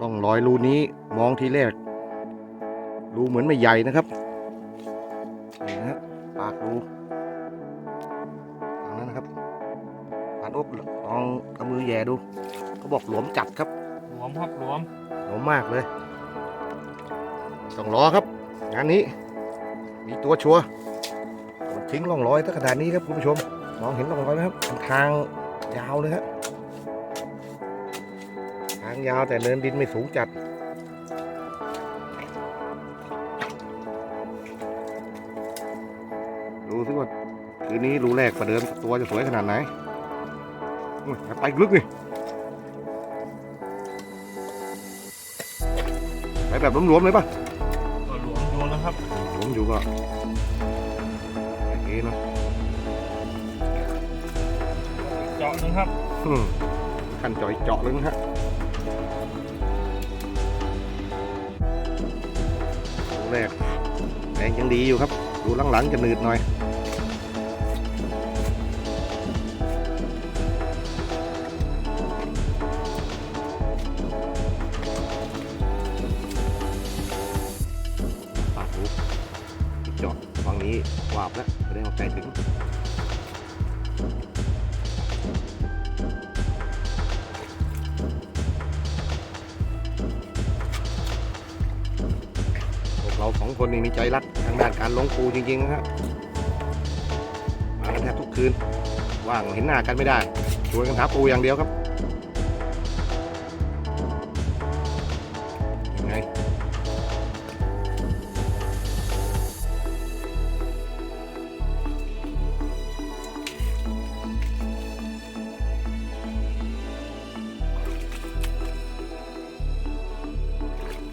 ร่องรอยรูนี้มองทีแรก รูเหมือนไม่ใหญ่นะครับนี่นะฮะปากรูทางนั้นนะครับผ่านอกลองเอามือแหย่ดูเขาบอกหลวมจัดครับหลวมครับหลวมหลวมมากเลยต้องรอครับ งานนี้ มีตัวชัวร์มันทิ้งร่องรอยตั้งขนาดนี้ครับคุณผู้ชมมองเห็นร่องรอยไหมครับเป็นทางยาวเลยครับทางยาวแต่เนินดินไม่สูงจัด ดูสิว่าคืนนี้รูแรกประเดิมตัวจะสวยขนาดไหนอุ้ยไปลึกนี่ไปแบบหลวมๆเลยป่ะก็หลวมดูนะครับหลวมอยู่ก็โอเคนะเจาะหนึงครับอืมขั้นจ่อยเจาะเลยนะฮะ แรกแรงยังดีอยู่ครับ ดูหลังๆจะหนืดหน่อยปักรูจอดฝั่งนี้วาบแล้วไม่ได้เอาใจถึง นนี่มีใจรักทางด้านการลงปูจริงๆนะครับมากันแทบทุกคืน ว่างเห็นหน้ากันไม่ได้ชวนกันหาปูอย่างเดียวครับยังไง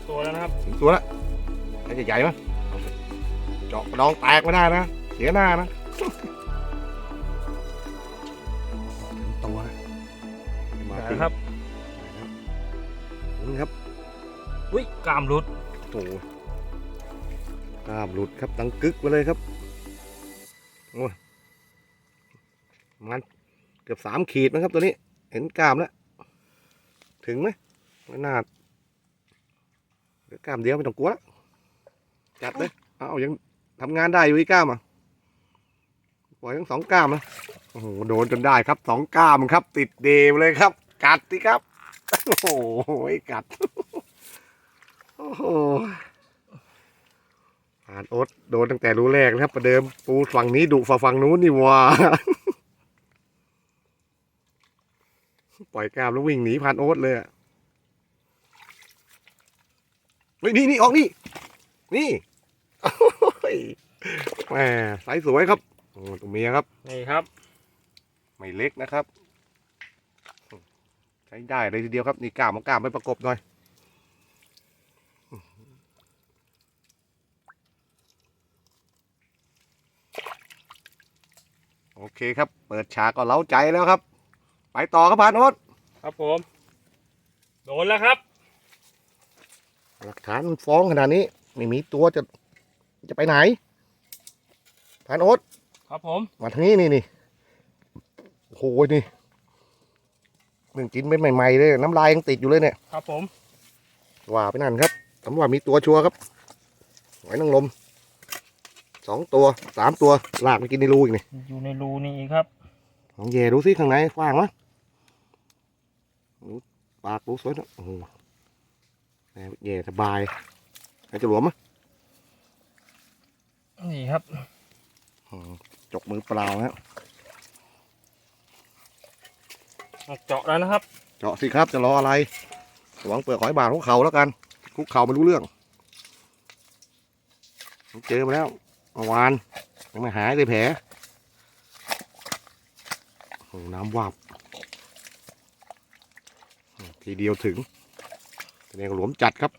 ตัวแล้วนะครับถึงตัวละใครจะใหญ่มั้ย เจาะกระดองแตกไม่ได้นะ เสียหน้านะถึงตัวนะมานะถึงครับนี่ครับอุ้ยกล้ามหลุดโอ้โหกล้ามหลุดครับดังกึกไปเลยครับโอ้ยมันเกือบสามขีดนะครับตัวนี้ เห็นกล้ามแล้ว ถึงไหมไม่น่าเหลือกล้ามเดียวไม่ต้องกลัวละจัดเลย เอายัง ทำงานได้อยู่อีกกล้ามอะปล่อยทั้งสองกล้ามนะโอ้โหโดนจนได้ครับสองกล้ามครับ ติดเดมเลยครับ กัดสิครับ โอ้โหกัด โอ้โหผ่านโอ๊ตโดนตั้งแต่รู้แรกนะครับ ประเดิมปูฝั่งนี้ดุฝ่าฝั่งนู้นนี่ว่าปล่อยกล้ามแล้ววิ่งหนีผ่านโอ๊ตเลยอะเฮ้ยนี่นี่ออกนี่ นี่ ยแหมสายสวยครับโอ้ตัวเมียครับ นี่ครับ ไม่เล็กนะครับ ใช้ได้เลยทีเดียวครับ นี่กล้ามเอากล้ามไปประกบหน่อยโอเคครับ เปิดฉากก็เล้าใจแล้วครับ ไปต่อครับพานโอ๊ตครับผม โดนแล้วครับ หลักฐานมันฟ้องขนาดนี้ ไม่มีตัวจะ จะไปไหนพานโอ๊ตครับผม มาทางนี้นี่นี่โอ้โหนี่เพิ่งกินเป็นใหม่ๆเลยน้ำลายยังติดอยู่เลยเนี่ยครับผมว่าไปนั่นครับสำหรับมีตัวชัวร์ครับหอยนางรมสองตัวสามตัวลากไปกินในรูอีกนี่อยู่ในรูนี่อีกครับลองแย่ดูสิข้างในกว้างมั้ยดูปากดูสวยนะโอ้โหแหม่แย่สบายใครจะหลวมมั้ย นี่ครับอืมจกมือเปล่านะเจาะแล้วนะครับ เจาะสิครับจะรออะไรหวังเปลือกหอยบาดของเขาแล้วกันคุกเข่าไม่รู้เรื่องเจอมาแล้วเมื่อวานยังไม่หายเลยแผลโอ้โหน้ำวาบทีเดียวถึงแสดงว่าหลวมจัดครับ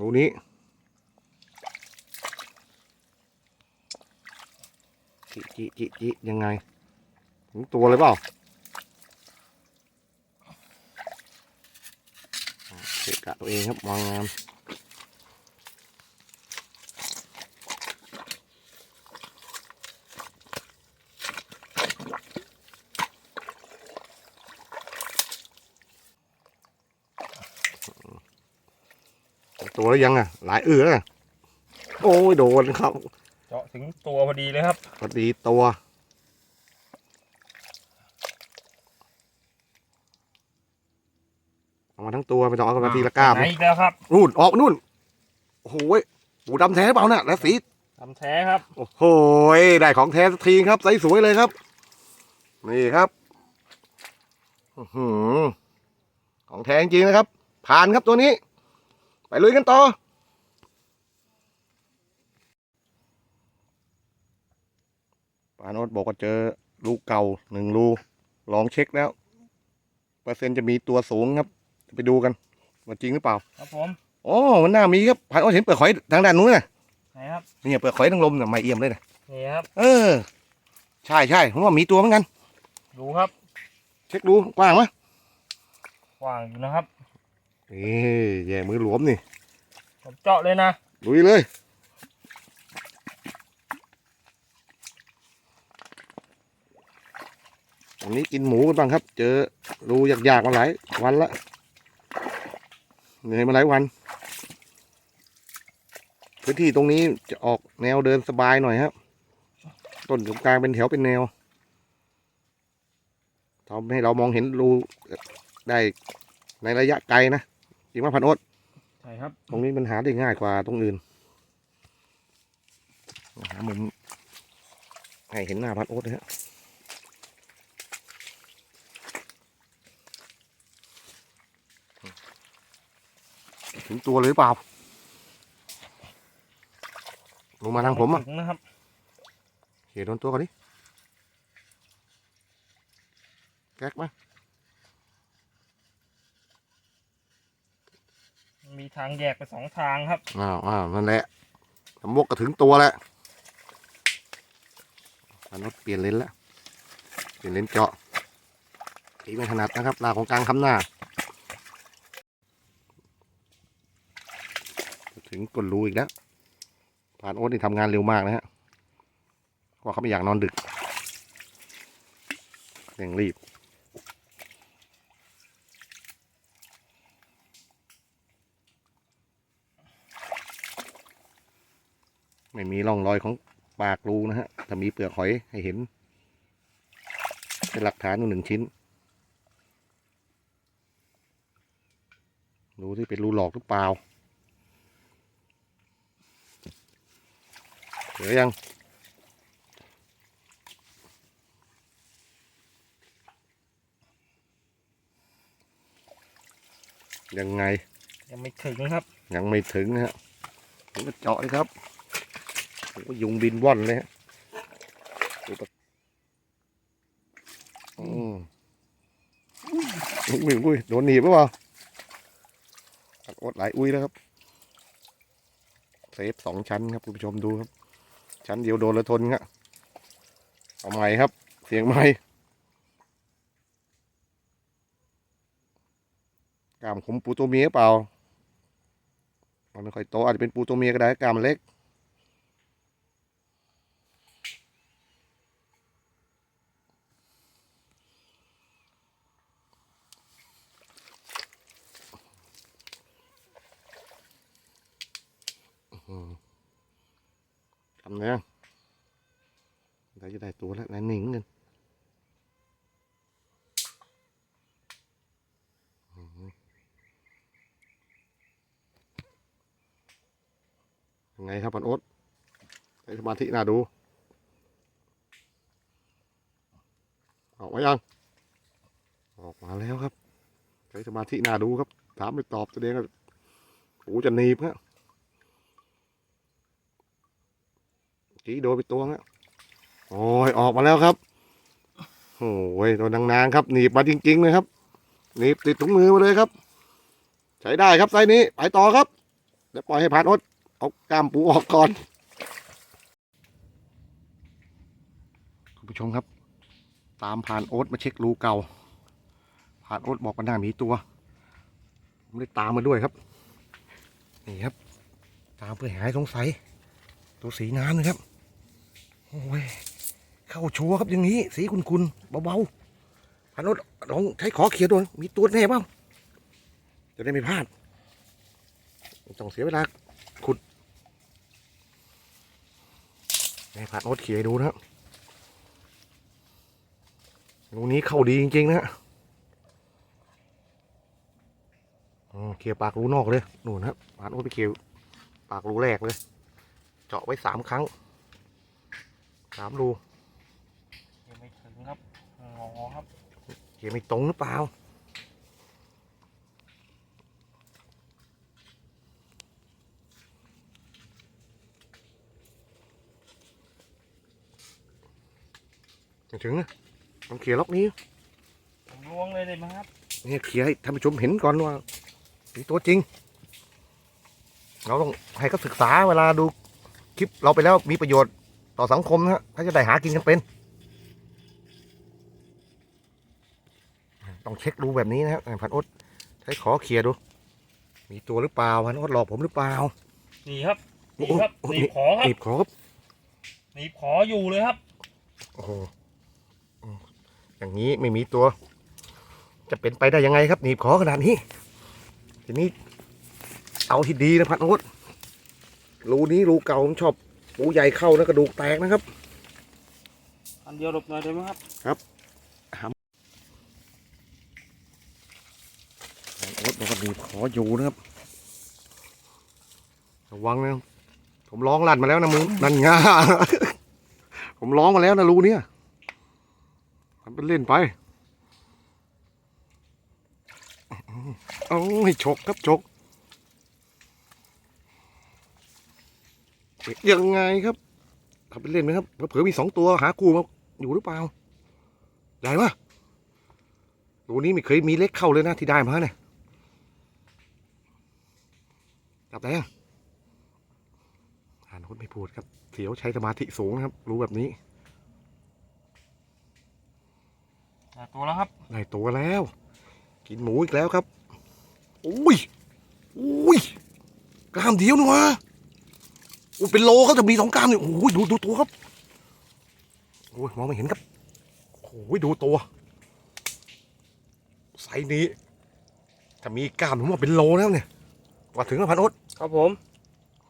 รูนี้ จิจิจิจิยังไงถึงตัวเลยเปล่าเกะกะตัวเองครับมองงามตัวแล้วยังอะ หลายเอือแล้วอโอ้ยโดนครับ เจาะถึงตัวพอดีเลยครับ พอดีตัว เอามาทั้งตัวไม่ต้องเอามาทีละก้ามไหนอีกแล้วครับนู่นออกนู่น โอ้โหยปูดำแท้เปล่าน่ะแล้วสี ทำแท้ครับ โอ้โหยได้ของแท้สักทีครับใสสวยเลยครับ นี่ครับอื้อหือของแท้จริงๆนะครับ ผ่านครับตัวนี้ ไปลุยกันต่อ ปาโนตบอกว่าเจอลูกเก่าหนึ่งรูลองเช็คแล้ว เปอร์เซ็นต์จะมีตัวสูงครับไปดูกันว่าจริงหรือเปล่า ครับผมโอ้มันน่ามีครับผ่านโอ้เห็นเปลือกหอยทางด้านนู้นน่ะไหนครับนี่เปลือกหอยทางลมน่ะไม่เอี่ยมเลยนะนี่ครับ เออ ใช่ใช่ผมว่ามีตัวเหมือนกัน ดูครับ เช็คดูกว้างไหมกว้างอยู่นะครับนี่แย่มือหลวมนี่ผมเจาะเลยนะลุยเลย วันนี้กินหมูกันบ้างครับ เจอรูยากๆมาหลายวันละเหนื่อยมาหลายวัน พื้นที่ตรงนี้จะออกแนวเดินสบายหน่อยครับ ต้นตรงกลางเป็นแถวเป็นแนวทำให้เรามองเห็นรูได้ในระยะไกลนะจริงว่าพันโอ๊ตใช่ครับ ตรงนี้มันหาได้ง่ายกว่าตรงอื่นหามุมให้เห็นหน้าพันโอ๊ตนะฮะ ถึงตัวเลยหรือเปล่า ลงมาทางผมอะถึนะครับเขียโดนตัวก่อนดิ แก๊กไหมมีทางแยกไปสองทางครับ อ้าวอ้าวนั่นแหละสมบกก็ถึงตัวแล้วพันโอ๊ตเปลี่ยนเลนแล้ว เปลี่ยนเลนเจาะตีไม่ถนัดนะครับลากของกลางคำหน้า ถึงกดรูอีกแล้วผ่านโอ๊ตนี่ทำงานเร็วมากนะฮะเพราะเขาไม่อยากนอนดึกเร่งรีบ ไม่มีร่องรอยของปากรูนะฮะถ้ามีเปลือกหอยให้เห็น เป็นหลักฐานหนึ่งชิ้นดูที่เป็นรูหลอกหรือเปล่า หลือยังยังไง ยังไม่ถึงครับ ยังไม่ถึงนะฮะผมก็เจาะเลยครับผมก็ยุงบินว่อนเลยฮะดูปะอืมอุ้ยอุ้ยโดนหนีบหรือเปล่าตัดอดหลายอุ้ยแล้วครับเซฟสองชั้นครับ คุณผู้ชมดูครับ ชั้นเดียวโดนแล้วทนครับเอาใหม่ครับ เสียงใหม่กล้ามขมปูตัวเมียเปล่า มันไม่ค่อยโตอาจจะเป็นปูตัวเมียก็ได้กล้ามเล็ก ทำเนี่ยเราจะได้ตัวแล้วนายหนิงกันยังไงครับพันโอ๊ตใช้สมาธิน่าดู ออกมายัง ออกมาแล้วครับ ใช้สมาธิน่าดูครับ ถามไม่ตอบแสดงว่าโอ้จะหนีบฮะ จีโดนไปตัวแล้วโอ้ยออกมาแล้วครับโอ้ยโดนนางๆครับหนีบมาจริงๆเลยครับหนีบติดถุงมือมาเลยครับ ใช้ได้ครับไซนี้ไปต่อครับเดี๋ยวปล่อยให้ผ่านอดเอากล้ามปูออกก่อนคุณผู้ชมครับ ตามผ่านโอ๊ตมาเช็ครูเก่า ผ่านโอ๊ตบอกว่าหน้ามีตัวผมได้ตามมาด้วยครับนี่ครับ ตามเพื่อหายสงสัยตัวสีน้ำนะครับ โอ้ยเข้าชัวร์ครับอย่างนี้ สีคุณคุณเบาๆพันรถลองใช้ขอเขียนดูมีตัวแน่เปล่าจะได้ไม่พลาดต้องเสียเวลาขุดให้ผานโอ๊ตเขี่ยให้ดูนะครับรูนี้เข้าดีจริงๆนะเขี่ยปากรูนอกเลยนู่นครับผ่านโอ๊ตไปเขี่ยปากรูแรกเลย เจาะไว้สามครั้ง สามรูยังไม่ถึงครับงอครับเขี่ยไม่ตรงหรือเปล่าไม่ถึงนะต้องเขี่ยล็อกนี้ผมล้วงเลยได้ไหมครับเนี่ยเขี่ยให้ท่านผู้ชมเห็นก่อนว่ามีตัวจริง เราต้องให้เขาศึกษาเวลาดูคลิปเราไปแล้วมีประโยชน์ ต่อสังคมนะฮะถ้าจะได้หากินกันเป็น ต้องเช็คดูแบบนี้นะครับพันอดใช้ขอเคลียร์ดู มีตัวหรือเปล่าพันอดหลอกผมหรือเปล่านี่ครับโอ้นี่โหครับโอ้โหหนีบขอครับหนีบขอครับหนีบขออยู่เลยครับโอ้โหอืมอย่างนี้ไม่มีตัว จะเป็นไปได้ยังไงครับหนีบขอขนาดนี้ทีนี้เอาที่ดีนะพันอดรูนี้รูเก่าผมชอบ ปูใหญ่เข้านะกระดูกแตกนะครับ อันเดียวหลบหน่อยได้ไหมครับพันอดมันก็หนีบขออยู่นะครับ ระวังนะผมร้องลั่นมาแล้วนะมึงนั่นง่าผมร้องมาแล้วนะรูเนี่ยมันเป็นเล่นไปเอาให้ฉกครับฉก ยังไงครับทำเป็นเล่นไหมครับเผื่อๆมีสองตัวหากูมาอยู่หรือเปล่าใหญ่ปะรูนี้ไม่เคยมีเล็กเข้าเลยนะที่ได้มาเนี่ยจับได้ยังอ่านคนไม่พูดครับ เสียวใช้สมาธิสูงนะครับ รู้แบบนี้ได้ตัวแล้วครับได้ตัวแล้ว กินหมูอีกแล้วครับอุ้ยอุ้ยกล้ามเดียวนี่วะโอ้เป็นโลเขาจะมีสองกล้ามเนี่ยโอ้ยดูดูตัวครับโอ้ยมองไม่เห็นครับโอ้ยดูตัวไซส์นี้ถ้ามีกล้ามผมว่าเป็นโลแล้วเนี่ยว่าถึงแล้วพันอดครับผม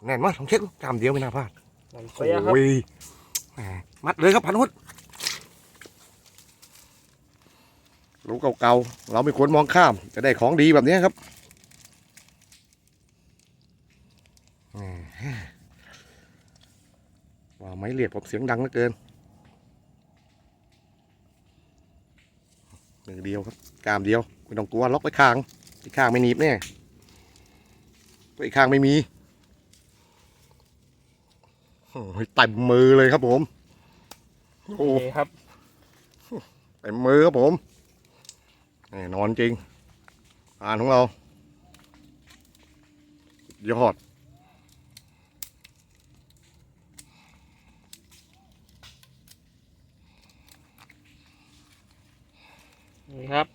แน่นมากลองเช็คดูกล้ามเดียวไม่น่าพลาดมันโอเปียครับ้ยแหมมัดเลยครับพันวุฒิรู้เก่าๆเราไม่ควรมองข้ามจะได้ของดีแบบนี้ครับแหมว่าไม้ เรียดผมเสียงดังเหลือเกินหนึ่งเดียวครับกล้ามเดียวไม่ต้องกลัวล็อกไว้ข้าง อีกข้างไม่หนีบแน่ตัวอีกข้างไม่มีโอ้ยเต็มมือเลยครับผม โอ้โอเคครับเต็มมือครับผมแน่นอนจริง อ่านของเรา ยอด ครับ